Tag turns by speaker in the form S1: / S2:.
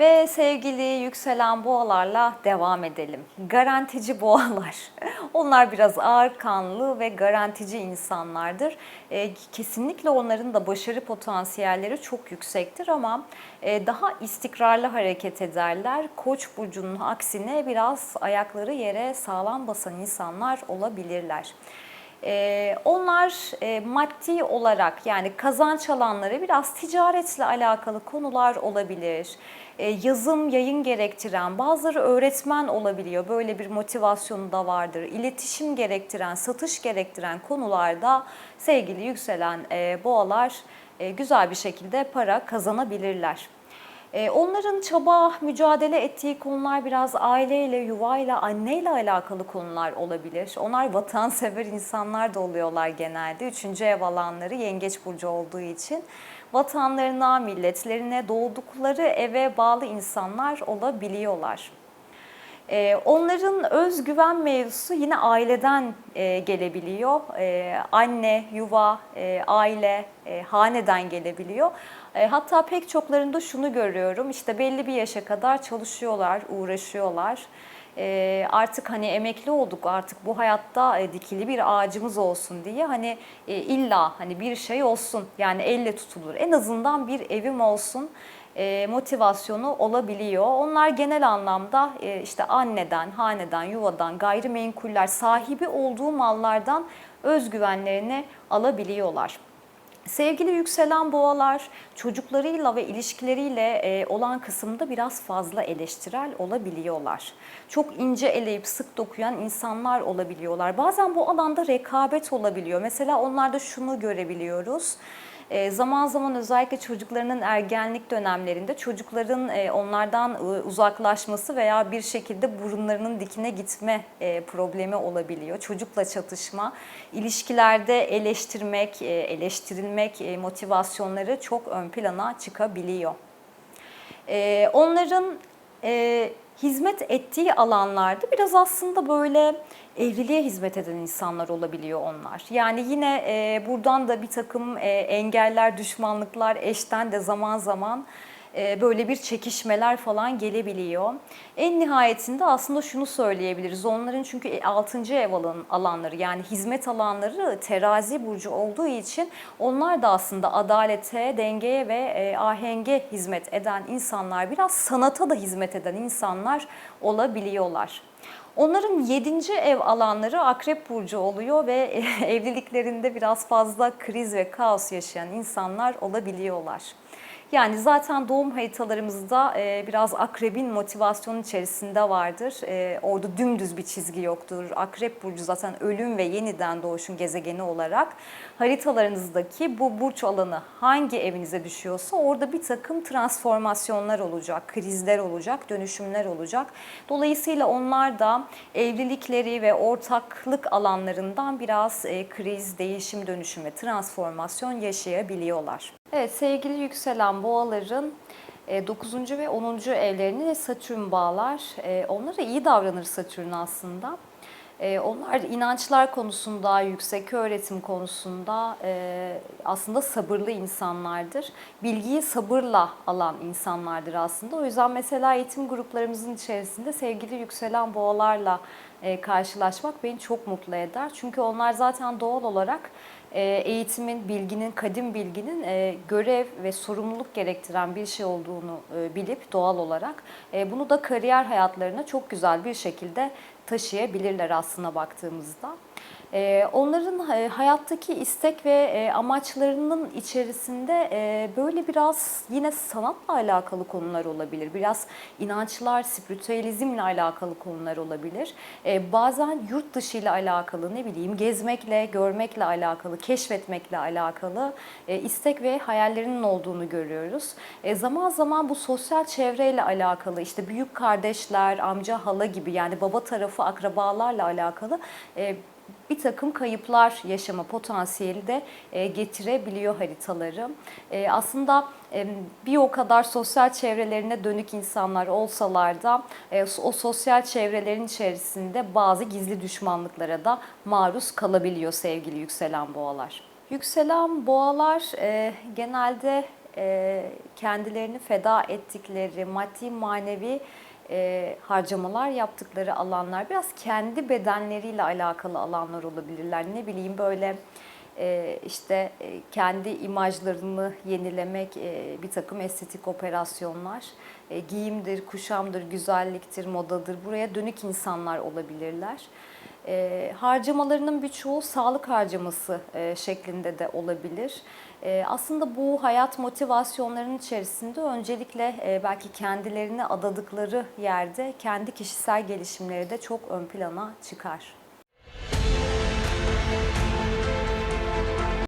S1: Ve sevgili yükselen boğalarla devam edelim. Garantici boğalar. Onlar biraz ağır kanlı ve garantici insanlardır. E, kesinlikle onların da başarı potansiyelleri çok yüksektir ama e, daha istikrarlı hareket ederler. Koç burcunun aksine biraz ayakları yere sağlam basan insanlar olabilirler. Ee, onlar e, maddi olarak yani kazanç alanları biraz ticaretle alakalı konular olabilir. Ee, yazım, yayın gerektiren, bazıları öğretmen olabiliyor. Böyle bir motivasyonu da vardır. İletişim gerektiren, satış gerektiren konularda sevgili yükselen e, boğalar e, güzel bir şekilde para kazanabilirler. Ee, Onların çaba, mücadele ettiği konular biraz aileyle, yuvayla, anneyle alakalı konular olabilir. Onlar vatansever insanlar da oluyorlar genelde. Üçüncü ev alanları yengeç burcu olduğu için. Vatanlarına, milletlerine, doğdukları eve bağlı insanlar olabiliyorlar. Ee, onların özgüven mevzusu yine aileden e, gelebiliyor. Ee, anne, yuva, e, aile, e, haneden gelebiliyor. Hatta pek çoklarında şunu görüyorum. işte belli bir yaşa kadar çalışıyorlar, uğraşıyorlar. E, artık hani emekli olduk artık bu hayatta dikili bir ağacımız olsun diye hani illa hani bir şey olsun yani elle tutulur. En azından bir evim olsun e, motivasyonu olabiliyor. Onlar genel anlamda e, işte anneden, haneden, yuvadan, gayrimenkuller sahibi olduğu mallardan özgüvenlerini alabiliyorlar. Sevgili yükselen boğalar çocuklarıyla ve ilişkileriyle e, olan kısımda biraz fazla eleştirel olabiliyorlar. Çok ince eleyip sık dokuyan insanlar olabiliyorlar. Bazen bu alanda rekabet olabiliyor. Mesela onlarda şunu görebiliyoruz. E, zaman zaman özellikle çocuklarının ergenlik dönemlerinde çocukların e, onlardan e, uzaklaşması veya bir şekilde burunlarının dikine gitme e, problemi olabiliyor. Çocukla çatışma, ilişkilerde eleştirmek, eleştirilmek motivasyonları çok ön plana çıkabiliyor. E, onların hizmet ettiği alanlarda biraz aslında böyle evliliğe hizmet eden insanlar olabiliyor onlar. Yani yine e, buradan da bir takım e, engeller, düşmanlıklar eşten de zaman zaman böyle bir çekişmeler falan gelebiliyor. En nihayetinde aslında şunu söyleyebiliriz. Onların çünkü 6. ev alan, alanları yani hizmet alanları terazi burcu olduğu için onlar da aslında adalete, dengeye ve e, ahenge hizmet eden insanlar, biraz sanata da hizmet eden insanlar olabiliyorlar. Onların yedinci ev alanları akrep burcu oluyor ve evliliklerinde biraz fazla kriz ve kaos yaşayan insanlar olabiliyorlar. Yani zaten doğum haritalarımızda e, biraz akrebin motivasyonu içerisinde vardır. E, orada dümdüz bir çizgi yoktur. Akrep burcu zaten ölüm ve yeniden doğuşun gezegeni olarak haritalarınızdaki bu burç alanı hangi evinize düşüyorsa orada bir takım transformasyonlar olacak, krizler olacak, dönüşümler olacak. Dolayısıyla onlar da evlilikleri ve ortaklık alanlarından biraz e, kriz, değişim, dönüşüm ve transformasyon yaşayabiliyorlar. Evet sevgili yükselen boğaların 9. ve 10. evlerini Satürn bağlar. E, Onlara iyi davranır Satürn aslında. E, Onlar inançlar konusunda, yüksek öğretim konusunda e, aslında sabırlı insanlardır. Bilgiyi sabırla alan insanlardır aslında. O yüzden mesela eğitim gruplarımızın içerisinde sevgili yükselen boğalarla e, karşılaşmak beni çok mutlu eder. Çünkü onlar zaten doğal olarak e, eğitimin, bilginin, kadim bilginin e, görev ve sorumluluk gerektiren bir şey olduğunu e, bilip doğal olarak e, bunu da kariyer hayatlarına çok güzel bir şekilde taşıyabilirler aslına baktığımızda. Onların e, hayattaki istek ve e, amaçlarının içerisinde e, böyle biraz yine sanatla alakalı konular olabilir. Biraz inançlar, spiritüalizmle alakalı konular olabilir. E, Bazen yurt dışı ile alakalı ne bileyim gezmekle, görmekle alakalı, keşfetmekle alakalı e, istek ve hayallerinin olduğunu görüyoruz. E, Zaman zaman bu sosyal çevreyle alakalı işte büyük kardeşler, amca, hala gibi yani baba tarafı akrabalarla alakalı e, bir takım kayıplar yaşama potansiyeli de e, getirebiliyor haritaları. E, aslında e, bir o kadar sosyal çevrelerine dönük insanlar olsalar da o sosyal çevrelerin içerisinde bazı gizli düşmanlıklara da maruz kalabiliyor sevgili yükselen boğalar. Yükselen boğalar genelde kendilerini feda ettikleri maddi manevi e, harcamalar yaptıkları alanlar biraz kendi bedenleriyle alakalı alanlar olabilirler. Ne bileyim böyle e, işte e, kendi imajlarını yenilemek, e, bir takım estetik operasyonlar, e, giyimdir, kuşamdır, güzelliktir, modadır buraya dönük insanlar olabilirler. E, harcamalarının birçoğu sağlık harcaması e, şeklinde de olabilir. E, aslında bu hayat motivasyonlarının içerisinde öncelikle e, belki kendilerini adadıkları yerde kendi kişisel gelişimleri de çok ön plana çıkar.